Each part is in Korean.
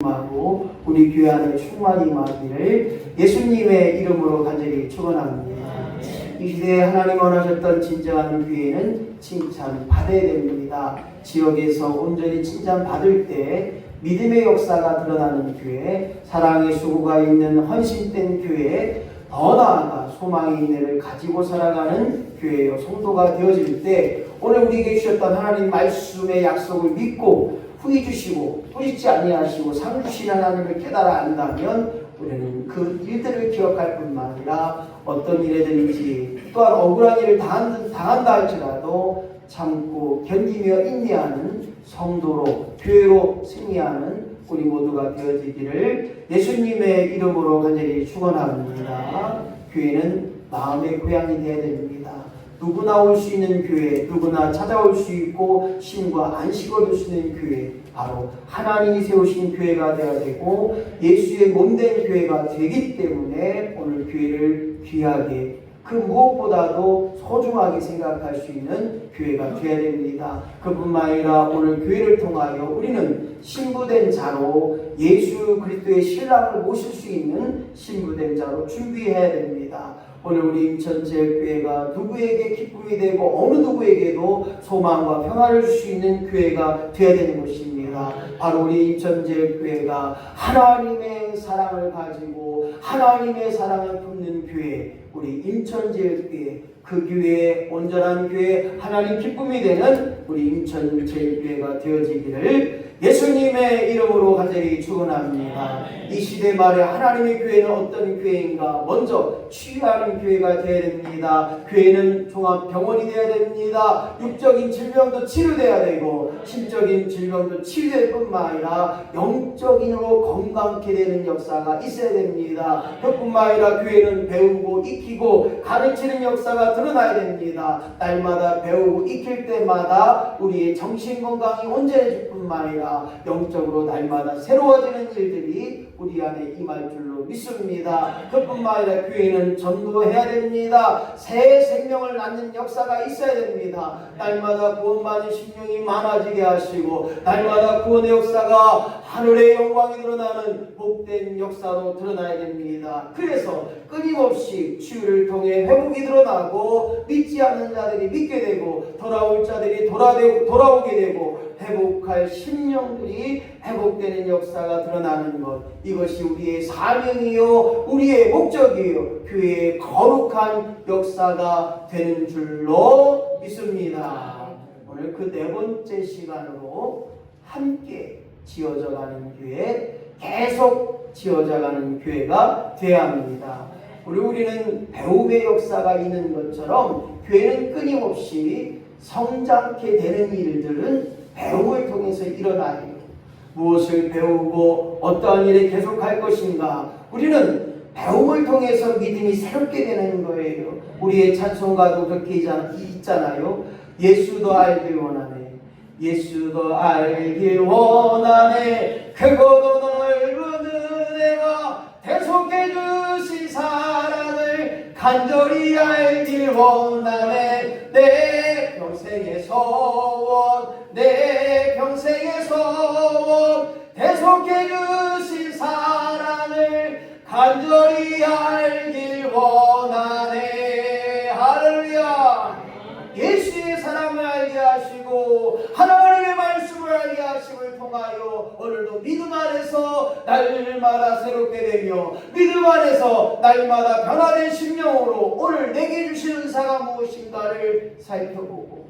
임하고 우리 교회 안에 충만히 임하기를 예수님의 이름으로 간절히 축원합니다. 이 시대에 하나님 원하셨던 진정한 교회는 칭찬 받아야 됩니다. 지역에서 온전히 칭찬 받을 때 믿음의 역사가 드러나는 교회, 사랑의 수고가 있는 헌신된 교회, 더 나아가 소망의 인내를 가지고 살아가는 교회요 성도가 되어질 때 오늘 우리에게 주셨던 하나님 말씀의 약속을 믿고 후히 주시고 뿌리지 아니하시고 상 주신 하나님을 깨달아 안다면 우리는 그 일들을 기억할 뿐만 아니라 어떤 일에든지 또한 억울한 일을 당한, 당한다 할지라도 참고 견디며 인내하는 성도로 교회로 승리하는 우리 모두가 되어지기를 예수님의 이름으로 간절히 축원합니다. 교회는 마음의 고향이 되어야 됩니다. 누구나 올 수 있는 교회, 누구나 찾아올 수 있고 심과 안식을 있는 교회, 바로 하나님이 세우신 교회가 되어야 되고 예수의 몸된 교회가 되기 때문에 오늘 교회를 귀하게 그 무엇보다도 소중하게 생각할 수 있는 교회가 되어야 됩니다. 그뿐만 아니라 오늘 교회를 통하여 우리는 신부된 자로 예수 그리스도의 신랑을 모실 수 있는 신부된 자로 준비해야 됩니다. 오늘 우리 인천제일교회가 누구에게 기쁨이 되고 어느 누구에게도 소망과 평화를 줄 수 있는 교회가 되어야 되는 것입니다. 바로 우리 인천제일교회가 하나님의 사랑을 가지고 하나님의 사랑을 품는 교회 우리 인천제일교회 그 교회의 온전한 교회 하나님 기쁨이 되는 우리 인천 제일교회가 되어지기를 예수님의 이름으로 간절히 축원합니다. 이 시대 말에 하나님의 교회는 어떤 교회인가? 먼저 치유하는 교회가 되어야 됩니다. 교회는 종합 병원이 되어야 됩니다. 육적인 질병도 치료돼야 되고 심적인 질병도 치료될 뿐만 아니라 영적인으로 건강케 되는 역사가 있어야 됩니다. 그뿐만 아니라 교회는 배우고 익히고 가르치는 역사가 드러나야 됩니다. 날마다 배우고 익힐 때마다 우리의 정신 건강이 온전해질 뿐만 아니라 영적으로 날마다 새로워지는 일들이 우리 안에 임할 줄로 믿습니다. 그뿐만 아니라 교회는 전도해야 됩니다. 새 생명을 낳는 역사가 있어야 됩니다. 날마다 구원받는 심령이 많아지게 하시고 날마다 구원의 역사가 하늘의 영광이 드러나는 복된 역사로 드러나야 됩니다. 그래서 끊임없이 치유를 통해 회복이 드러나고 믿지 않는 자들이 믿게 되고 돌아올 자들이 돌아오게 되고 회복할 심령들이 회복되는 역사가 드러나는 것 이것이 우리의 사명이요 우리의 목적이요 교회의 거룩한 역사가 되는 줄로 믿습니다. 오늘 그 네 번째 시간으로 함께 지어져 가는 교회 계속 지어져 가는 교회가 되어야 합니다. 우리 우리는 배움의 역사가 있는 것처럼 교회는 끊임없이 성장케 되는 일들은 배움을 통해서 일어나요. 무엇을 배우고 어떠한 일에 계속할 것인가? 우리는 배움을 통해서 믿음이 새롭게 되는 거예요. 우리의 찬송가도 그렇게 있잖아요. 예수도 알길 원하네. 예수도 알길 원하네. 크고도 넓은 은혜가 대속해 주신 사랑을 간절히 알길 원하네. 내 평생의 소원, 내 대속해 주신 사랑을 간절히 알길 원하네. 할렐루야. 예수의 사랑을 알게 하시고 하나님의 말씀을 알게 하심을 통하여 오늘도 믿음 안에서 날마다 새롭게 되며 믿음 안에서 날마다 변화된 심령으로 오늘 내게 주신 은사가 무엇인가를 살펴보고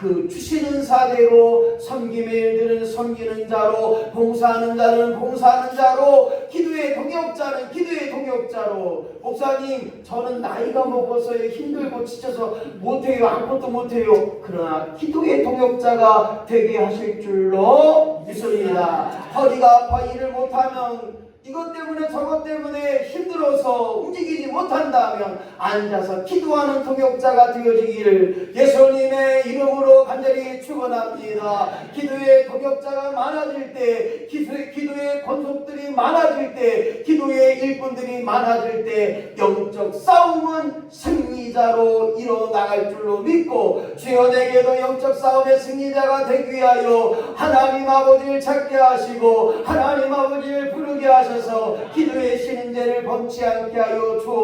그 주신 은사대로 섬김의 일들은 섬기는 자로 봉사하는 자는 봉사하는 자로 기도의 동역자는 기도의 동역자로. 목사님 저는 나이가 먹어서 힘들고 지쳐서 못해요. 아무것도 못해요. 그러나 기도의 동역자가 되게 하실 줄로 믿습니다. 허리가 아파 일을 못하면 이것 때문에 저것 때문에 힘들어서 움직이지 못한다면 앉아서 기도하는 동역자가 되어지기를 예수님의 이름으로 간절히 축원합니다. 기도의 동역자가 많아질 때, 기도의, 권속들이 많아질 때, 기도의 일꾼들이 많아질 때 영적 싸움은 승리자로 일어나갈 줄로 믿고 주여 내게도 영적 싸움의 승리자가 되기 위하여 하나님 아버지를 찾게 하시고 하나님 아버지를 부르게 하셔서 기도의 죄를 범치 않게 하여 주옵소서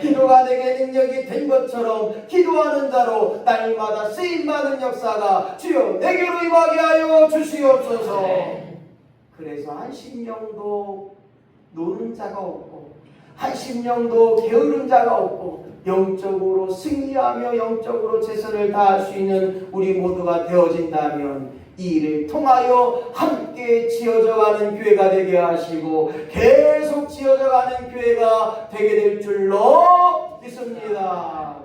기도가 내게 능력이 된 것처럼 기도하는 자로 날마다 쓰임받은 역사가 주여 내게로 임하게 하여 주시옵소서. 그래서 한 심령도 노는 자가 없고 한 심령도 게으른 자가 없고 영적으로 승리하며 영적으로 최선을 다할 수 있는 우리 모두가 되어진다면 이 일을 통하여 함께 지어져가는 교회가 되게 하시고 계속 지어져가는 교회가 되게 될 줄로 믿습니다.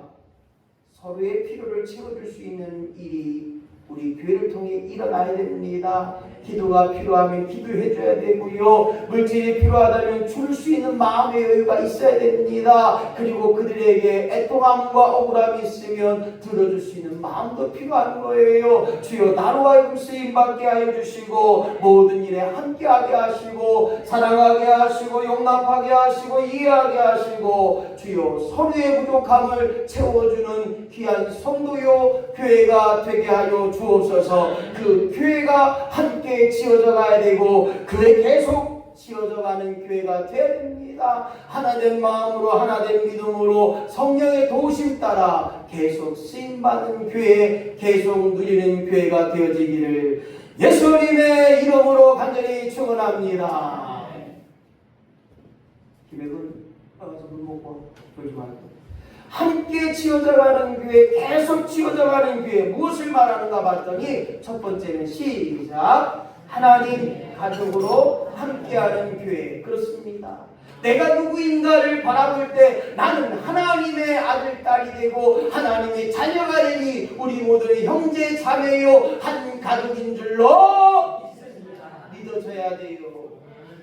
서로의 필요를 채워줄 수 있는 일이 우리 교회를 통해 일어나야 됩니다. 기도가 필요하면 기도해줘야 되고요. 물질이 필요하다면 줄 수 있는 마음의 여유가 있어야 됩니다. 그리고 그들에게 애통함과 억울함이 있으면 들어줄 수 있는 마음도 필요한 거예요. 주여 나로 하여금 쓰임받게 하여 주시고 모든 일에 함께하게 하시고 사랑하게 하시고 용납하게 하시고 이해하게 하시고 주여 서로의 부족함을 채워주는 귀한 성도요 교회가 되게 하여 주옵소서 그 교회가 함께 지어져 가야 되고 그에 계속 지어져 가는 교회가 되어야 됩니다. 하나된 마음으로 하나된 믿음으로 성령의 도우심 따라 계속 쓰임 받는 교회 계속 누리는 교회가 되어지기를 예수님의 이름으로 간절히 축원합니다. 김혜근 나가서 물 먹고 졸지 말고 함께 지어져가는 교회 계속 지어져가는 교회 무엇을 말하는가 봤더니 첫 번째는 시작 하나님 가족으로 함께하는 교회 그렇습니다. 내가 누구인가를 바라볼 때 나는 하나님의 아들 딸이 되고 하나님의 자녀가 되니 우리 모두의 형제 자매요 한 가족인 줄로 믿어져야 돼요.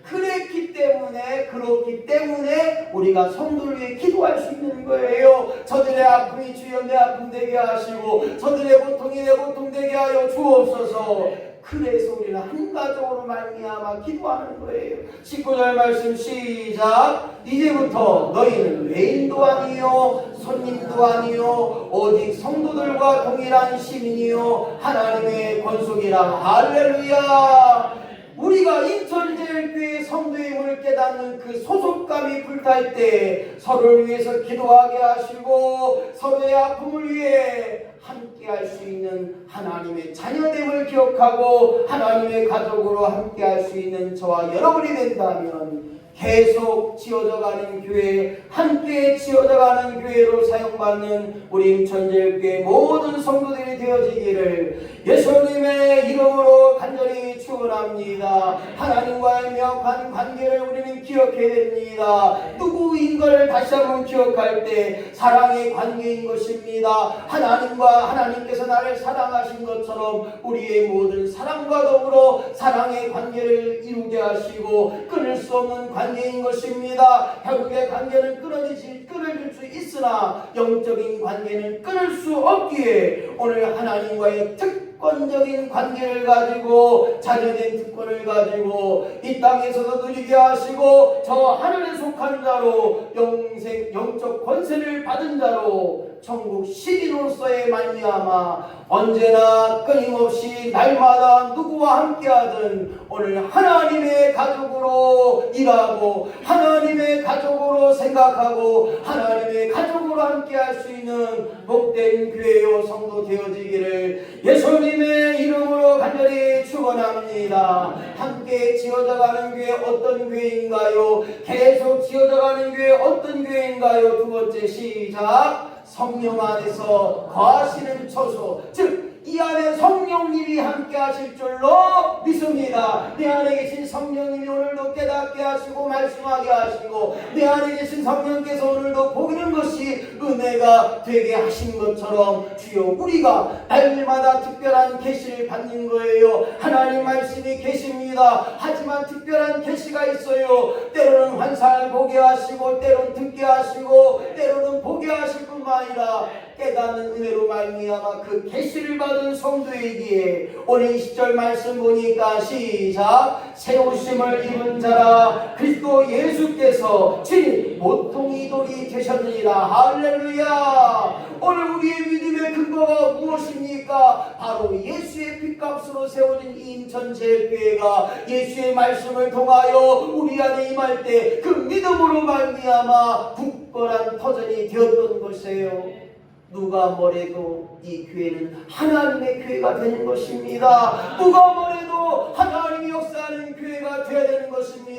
그랬기 때문에 그렇기 때문에 우리가 성도를 위해 기도할 수 있는 거예요. 저들의 아픔이 주여 내 아픔 되게 하시고 저들의 고통이 내 고통 되게 하여 주옵소서. 그래서 우리는 한 가족으로 말미암아 기도하는 거예요. 19절 말씀 시작. 이제부터 너희는 외인도 아니요 손님도 아니요 오직 성도들과 동일한 시민이요 하나님의 권속이라 할렐루야. 우리가 인천제일교회 성도임을 깨닫는 그 소속감이 불탈 때 서로를 위해서 기도하게 하시고 서로의 아픔을 위해 함께 할 수 있는 하나님의 자녀됨을 기억하고 하나님의 가족으로 함께 할 수 있는 저와 여러분이 된다면 계속 지어져가는 교회, 함께 지어져가는 교회로 사용받는 우리 인천제일교회 모든 성도들이 되어지기를 예수님의 이름으로 간절히 축원합니다. 하나님과의 명확한 관계를 우리는 기억해야 됩니다. 누구인 걸 다시 한번 기억할 때 사랑의 관계인 것입니다. 하나님과 하나님께서 나를 사랑하신 것처럼 우리의 모든 사랑과 더불어 사랑의 관계를 이루게 하시고 끊을 수 없는 관계인 것입니다. 결국에 관계는 끊어지지 끊어질 수 있으나 영적인 관계는 끊을 수 없기에 오늘 하나님과의 특 권적인 관계를 가지고 자녀된 특권을 가지고 이 땅에서도 누리게 하시고 저 하늘에 속한 자로 영생 영적 권세를 받은 자로 천국 시인으로서의 말미암아 언제나 끊임없이 날마다 누구와 함께하든 오늘 하나님의 가족으로 일하고 하나님의 가족으로 생각하고 하나님의 가족으로 함께할 수 있는 복된 교회요 성도 되어지기를 예수님 의 이름으로 간절히 축원합니다. 함께 지어져가는 교회 어떤 교회인가요? 계속 지어져가는 교회 어떤 교회인가요? 두 번째 시작. 성령 안에서 거하시는 처소 즉 이 안에 성령님이 함께 하실 줄로 믿습니다. 내 안에 계신 성령님이 오늘도 깨닫게 하시고 말씀하게 하시고 내 안에 계신 성령께서 오늘도 보이는 것이 은혜가 되게 하신 것처럼 주여 우리가 날마다 특별한 계시를 받는 거예요. 하나님 말씀이 계십니다. 하지만 특별한 계시가 있어요. 때로는 환상을 보게 하시고 때로는 듣게 하시고 때로는 보게 하실 뿐만 아니라 깨닫는 은혜로 말미암아 그 계시를 받은 성도에게 오늘 20절 말씀 보니까 시작. 세우심을 입은 자라 그리스도 예수께서 진 모통이돌이 되셨느니라. 할렐루야. 오늘 우리의 믿음의 근거가 무엇입니까? 바로 예수의 핏값으로 세워진 이 인천제일교회가 예수의 말씀을 통하여 우리 안에 임할 때 그 믿음으로 말미암아 굳건한 터전이 되었던 것이에요 누가 뭐래도 이 교회는 하나님의 교회가 되는 것입니다. 누가 뭐래도 하나님이 역사하는 교회가 되는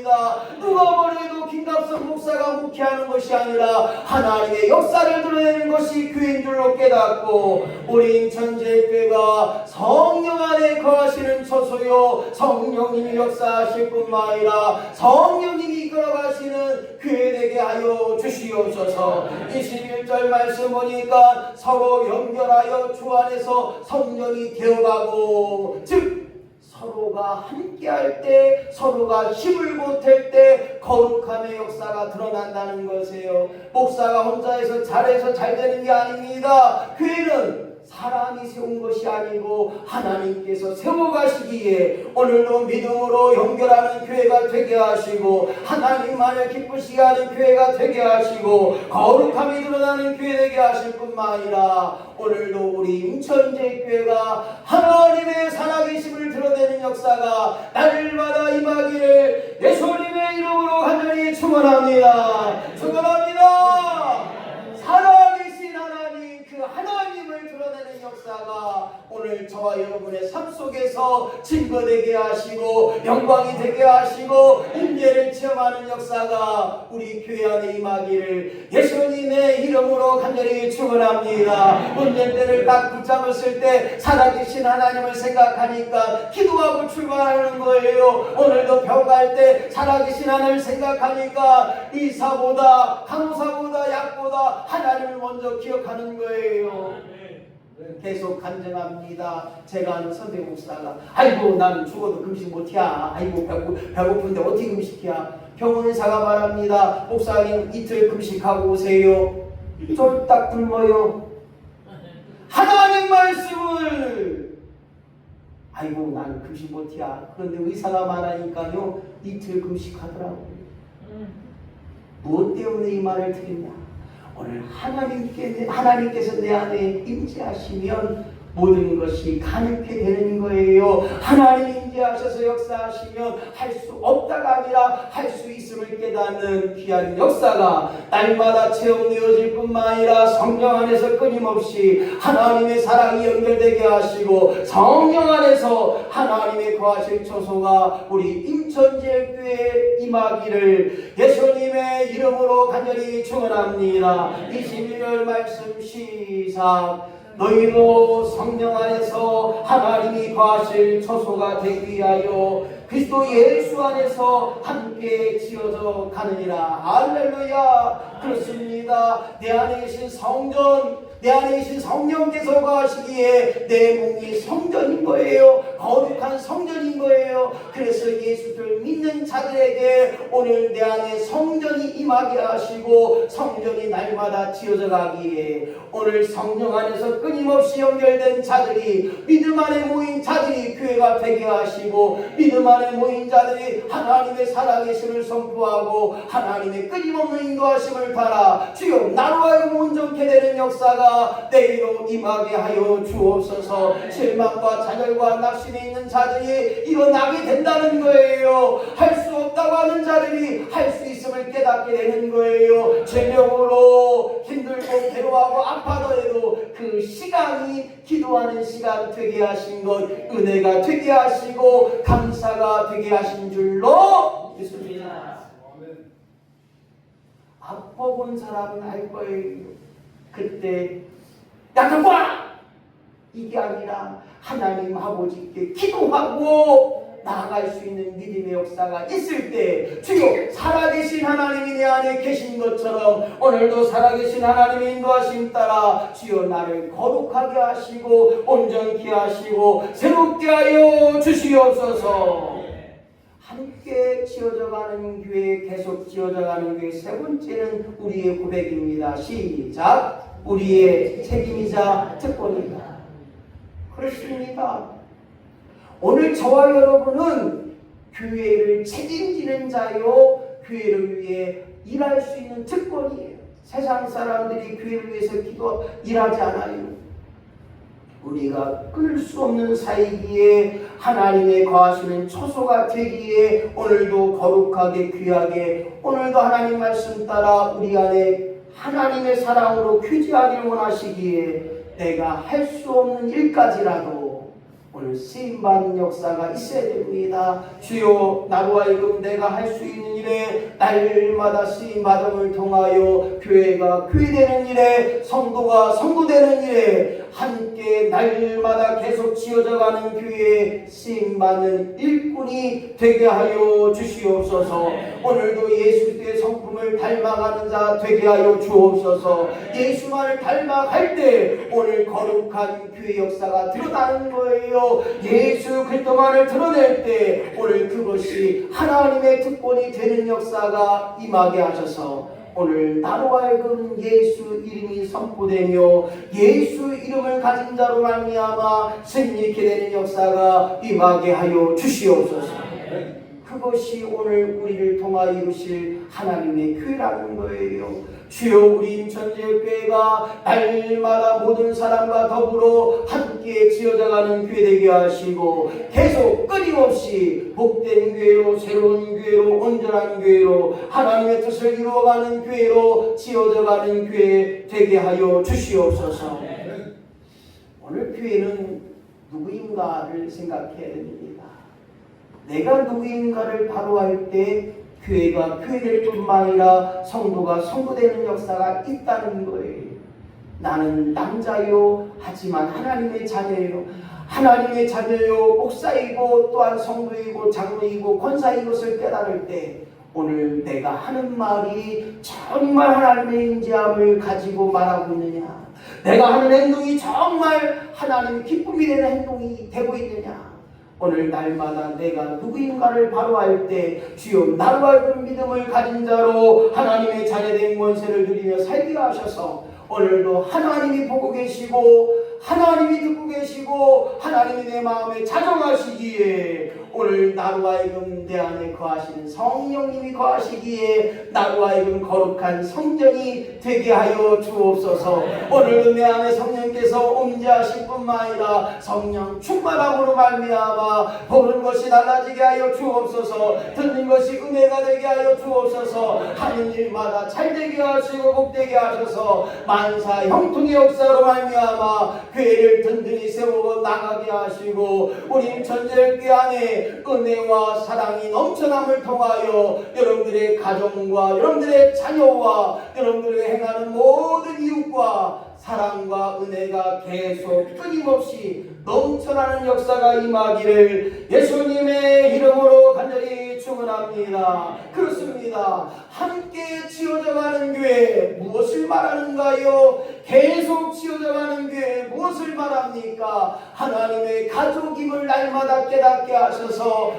것입니다. 누가 뭐래도 김갑성 목사가 목회하는 것이 아니라 하나님의 역사를 드러내는 것이 교회인 줄로 깨닫고 우리 인천제교회가 성령 안에 거하시는 처소요 성령님이 역사하실 뿐만 아니라 성령님이 이끌어가시는 교회 되게 하여 주시옵소서 21절 말씀 보니까 서로 연결하여 주 안에서 성령이 되어가고 즉 서로가 함께할 때 서로가 힘을 보탤 때 거룩함의 역사가 드러난다는 것이에요. 목사가 혼자해서 잘해서 잘 되는 게 아닙니다. 교회는 사람이 세운 것이 아니고 하나님께서 세워가시기에 오늘도 믿음으로 연결하는 교회가 되게 하시고 하나님만을 기쁘시게 하는 교회가 되게 하시고 거룩함이 드러나는 교회 되게 하실 뿐만 아니라 오늘도 우리 인천제 교회가 하나님의 살아계심을 드러내는 역사가 날마다 임하기를 예수님의 이름으로 간절히 축원합니다. 축원합니다. 살아계신 하나님 그 하나님을 역사가 오늘 저와 여러분의 삶 속에서 증거되게 하시고 영광이 되게 하시고 임재를 체험하는 역사가 우리 교회 안에 임하기를 예수님의 이름으로 간절히 축원합니다. 운전대를 딱 붙잡았을 때 살아계신 하나님을 생각하니까 기도하고 출발하는 거예요. 오늘도 병갈 때 살아계신 하나님을 생각하니까 의사보다 간호사보다 약보다 하나님을 먼저 기억하는 거예요. 계속 간증합니다. 제가 아는 선대 목사가 아이고 나는 죽어도 금식 못이야. 아이고 배고, 배고픈데 어떻게 금식이야. 병원 의사가 말합니다. 목사님 이틀 금식하고 오세요. 쫄딱 굶어요. 하나님 말씀을 아이고 나는 금식 못이야. 그런데 의사가 말하니까요 이틀 금식하더라고요. 무엇 때문에 이 말을 드리냐? 오늘 하나님께 하나님께서 내 안에 임재하시면 모든 것이 가능케 되는 거예요. 하나님 임재하셔서 역사하시면 할 수 없다가 아니라 할 수 있음을 깨닫는 귀한 역사가 날마다 체험되어질 뿐만 아니라 성령 안에서 끊임없이 하나님의 사랑이 연결되게 하시고 성령 안에서 하나님의 거하실 처소가 우리 임천제교회 임하기를 예수님의 이름으로 간절히 축원합니다. 21절 말씀 시작. 너희도 성령 안에서 하나님이 거하실 처소가 되기 위하여 그리스도 예수 안에서 함께 지어져 가느니라. 할렐루야. 그렇습니다. 내 안에 계신 성전 내 안에 계신 성령께서 거하시기에 내 몸이 성전인 거예요. 거룩한 성전인 거예요. 그래서 예수를 믿는 자들에게 오늘 내 안에 성전이 임하게 하시고 성전이 날마다 지어져 가기에 오늘 성령 안에서 끊임없이 연결된 자들이 믿음 안에 모인 자들이 교회가 되게 하시고 믿음 안에 모인 자들이 하나님의 살아계심을 선포하고 하나님의 끊임없는 인도하심을 따라. 주여 나로 하여금 온전케 되는 역사가 내일로 임하게 하여 주옵소서. 실망과 좌절과 낙심이 있는 자들이 일어나게 된다는 거예요. 할 수 없다고 하는 자들이 할 수 있음을 깨닫게 되는 거예요. 제명으로 힘들고 괴로워하고 아파더라도 그 시간이 기도하는 시간 되게 하신 것 은혜가 되게 하시고 감사가 되게 하신 줄로 믿습니다. 아파 본 사람은 알 거예요. 그때 약간 와 이게 아니라 하나님 아버지께 기도하고 나아갈 수 있는 믿음의 역사가 있을 때 주여 살아계신 하나님이 내 안에 계신 것처럼 오늘도 살아계신 하나님의 인도하심 따라 주여 나를 거룩하게 하시고 온전케 하시고 새롭게 하여 주시옵소서. 함께 지어져가는 교회 계속 지어져가는 교회 세 번째는 우리의 고백입니다. 시작. 우리의 책임이자 특권이다. 그렇습니다 오늘 저와 여러분은 교회를 책임지는 자요, 교회를 위해 일할 수 있는 특권이에요. 세상 사람들이 교회를 위해서 기도 일하지 않아요. 우리가 끊을 수 없는 사이기에 하나님의 거하시는 초소가 되기에 오늘도 거룩하게 귀하게 오늘도 하나님 말씀 따라 우리 안에 하나님의 사랑으로 규지하길 원하시기에 내가 할 수 없는 일까지라도 오늘 쓰임받는 역사가 있어야 됩니다. 주여 나로 하여금 내가 할 수 있는 일에 날마다 쓰임받음을 통하여 교회가 교회되는 일에 성도가 성도되는 일에 함께 날마다 계속 지어져가는 교회에 쓰임받는 일꾼이 되게 하여 주시옵소서. 오늘도 예수 그리스도의 성품을 닮아가는 자 되게 하여 주옵소서. 예수만을 닮아갈 때 오늘 거룩한 교회 역사가 드러나는 거예요. 예수 그리스도만을 드러낼 때 오늘 그것이 하나님의 특권이 되는 역사가 임하게 하셔서 오늘 나로 하여금 예수 이름이 선포되며 예수 이름을 가진 자로 말미암아 승리케 되는 역사가 임하게 하여 주시옵소서. 그것이 오늘 우리를 통하여 이루실 하나님의 교회라는 거예요. 주여 우리 인천제교회가 날마다 모든 사람과 더불어 함께 지어져가는 교회 되게 하시고 계속 끊임없이 복된 교회로 새로운 교회로 온전한 교회로 하나님의 뜻을 이루어가는 교회로 지어져가는 교회 되게 하여 주시옵소서. 오늘 교회는 누구인가를 생각해야 됩니다. 내가 누구인가를 바로 할때 교회가 교회될 뿐만 아니라 성도가 성도되는 역사가 있다는 거예요. 나는 남자요 하지만 하나님의 자녀요. 하나님의 자녀요 목사이고 또한 성도이고 장로이고 권사인 것을 깨달을 때 오늘 내가 하는 말이 정말 하나님의 인지함을 가지고 말하고 있느냐 내가 하는 행동이 정말 하나님의 기쁨이 되는 행동이 되고 있느냐 오늘 날마다 내가 누구인가를 바로 알 때 주여 나로 하여금 믿음을 가진 자로 하나님의 자녀된 권세를 누리며 살게 하셔서 오늘도 하나님이 보고 계시고 하나님이 듣고 계시고 하나님이 내 마음에 자정하시기에 오늘 나로 하여금 내 안에 거하시는 성령님이 거하시기에 나로 하여금 거룩한 성전이 되게 하여 주옵소서. 오늘도 내 안에 성령께서 임재하실 뿐만 아니라 성령 충만함으로 말미암아 보는 것이 달라지게 하여 주옵소서. 듣는 것이 은혜가 되게 하여 주옵소서. 하는 일마다 잘 되게 하시고 복되게 하셔서. 만사 형통의 역사로 말미암아 교회를 든든히 세우고 나가게 하시고 우리 전절교 안에 은혜와 사랑이 넘쳐남을 통하여 여러분들의 가정과 여러분들의 자녀와 여러분들의 행하는 모든 이웃과 사랑과 은혜가 계속 끊임없이 넘쳐나는 역사가 임하기를 예수님의 이름으로 간절히 축원합니다. 그렇습니다. 함께 지어져가는 교회 무엇을 말하는가요? 계속 지어져가는 교회 무엇을 말합니까? 하나님의 가족임을 날마다 깨닫게 하셔서